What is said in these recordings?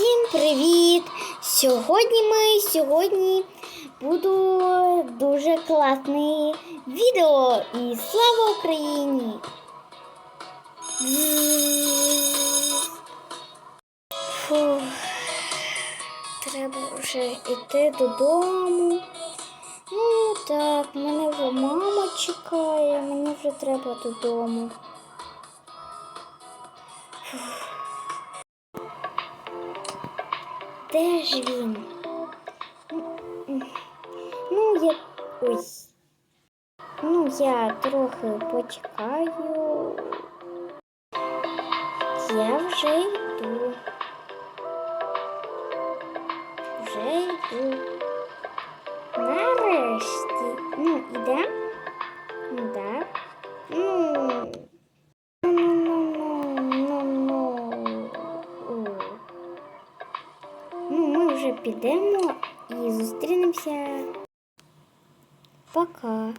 Всім привіт! Сьогодні ми сьогодні буду дуже класне відео і слава Україні! Фух, треба вже йти додому. Ну так, мене вже мама чекає, мені вже треба додому. Де ж він? Ну, я. Ой. Ну, я трохи почекаю. Я вже йду. Вже йду. Нарешті. Підемо і зустрінемося. Пока.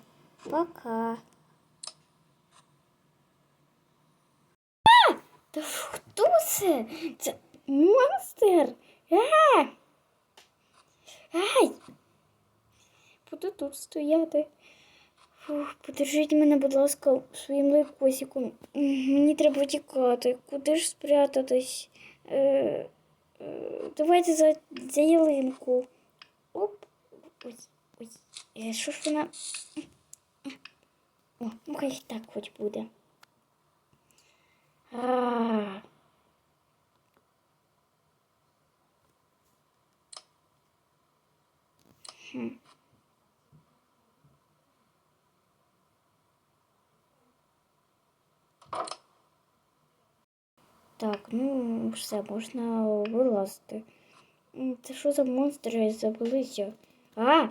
Пока. А! Та хто це? Це монстр. А! Ай! Буду тут стояти. Фух, подержіть мене, будь ласка, своїм лайкосиком. Мені треба тікати. Куди ж спрятатись? Е, давайте за, за ялинку. Оп. Ось, ось. Е, що ж вона? О, ну хай так хоч буде. А. Хм. Так, ну все, можна вилазити. Це що за монстри забилися? А!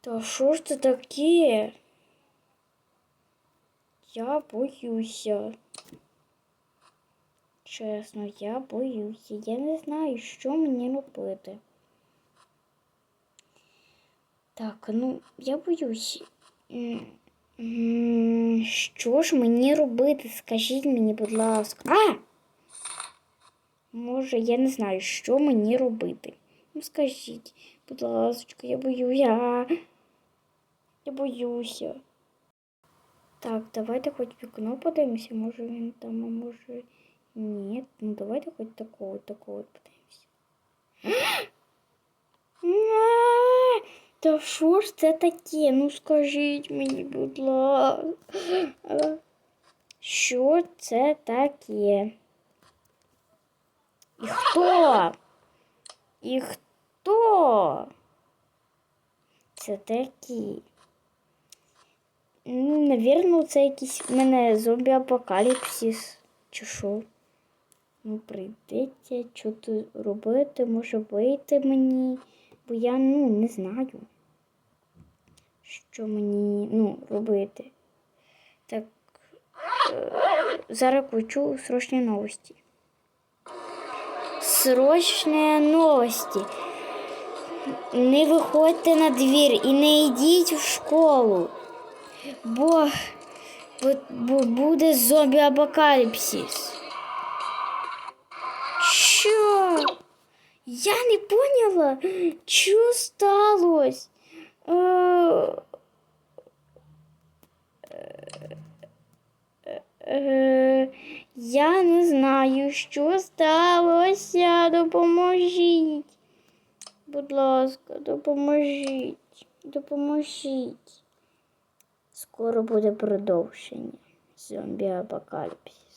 Та що ж це таке? Я боюся. Чесно, я боюся. Я не знаю, що мені робити. Так, ну, я боюсь. Що ж мені робити? Скажіть мені, будь ласка. А! Може, я не знаю, що мені робити. Ну, скажіть, будь ласка, я боюся. Я боюся. Так, давайте хоч вікно подивимося, може він там, а може ні. Ну давайте хоч такого, такого подивимося. А, Та що ж це таке? Ну скажіть мені, будь ласка. Що це таке? І хто? І хто? Це такі. Ну, навірно, це якийсь в мене зомбі-апокаліпсис. Чи що? Ну, прийдеться, що тут робити, може вийти мені, бо я ну не знаю, що мені ну, робити. Так, е, зараз включу срочні новості. Срочні новості. Не виходьте на двір і не йдіть в школу, бо, бо, бо буде зомбі-апокаліпсис. Що? Я не поняла, що сталося. Я не знаю, що сталося. Допоможіть. Будь ласка, допоможіть. Допоможіть. Скоро буде продовження. Зомбі апокаліпсис.